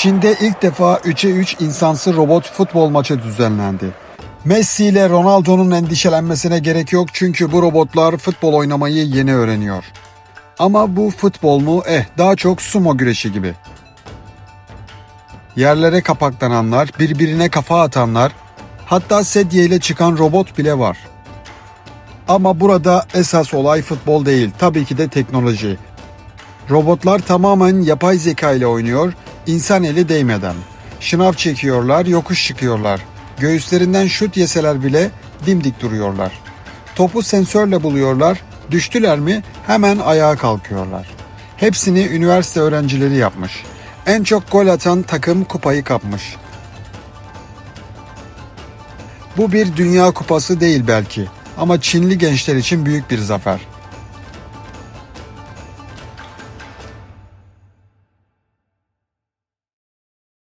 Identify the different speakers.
Speaker 1: Çin'de ilk defa 3'e 3 insansı robot futbol maçı düzenlendi. Messi ile Ronaldo'nun endişelenmesine gerek yok çünkü bu robotlar futbol oynamayı yeni öğreniyor. Ama bu futbol mu? Eh daha çok sumo güreşi gibi. Yerlere kapaklananlar, birbirine kafa atanlar, hatta sedye ile çıkan robot bile var. Ama burada esas olay futbol değil, tabii ki de teknoloji. Robotlar tamamen yapay zeka ile oynuyor, insan eli değmeden. Şınav çekiyorlar, yokuş çıkıyorlar. Göğüslerinden şut yeseler bile dimdik duruyorlar. Topu sensörle buluyorlar, düştüler mi hemen ayağa kalkıyorlar. Hepsini üniversite öğrencileri yapmış. En çok gol atan takım kupayı kapmış. Bu bir dünya kupası değil belki ama Çinli gençler için büyük bir zafer.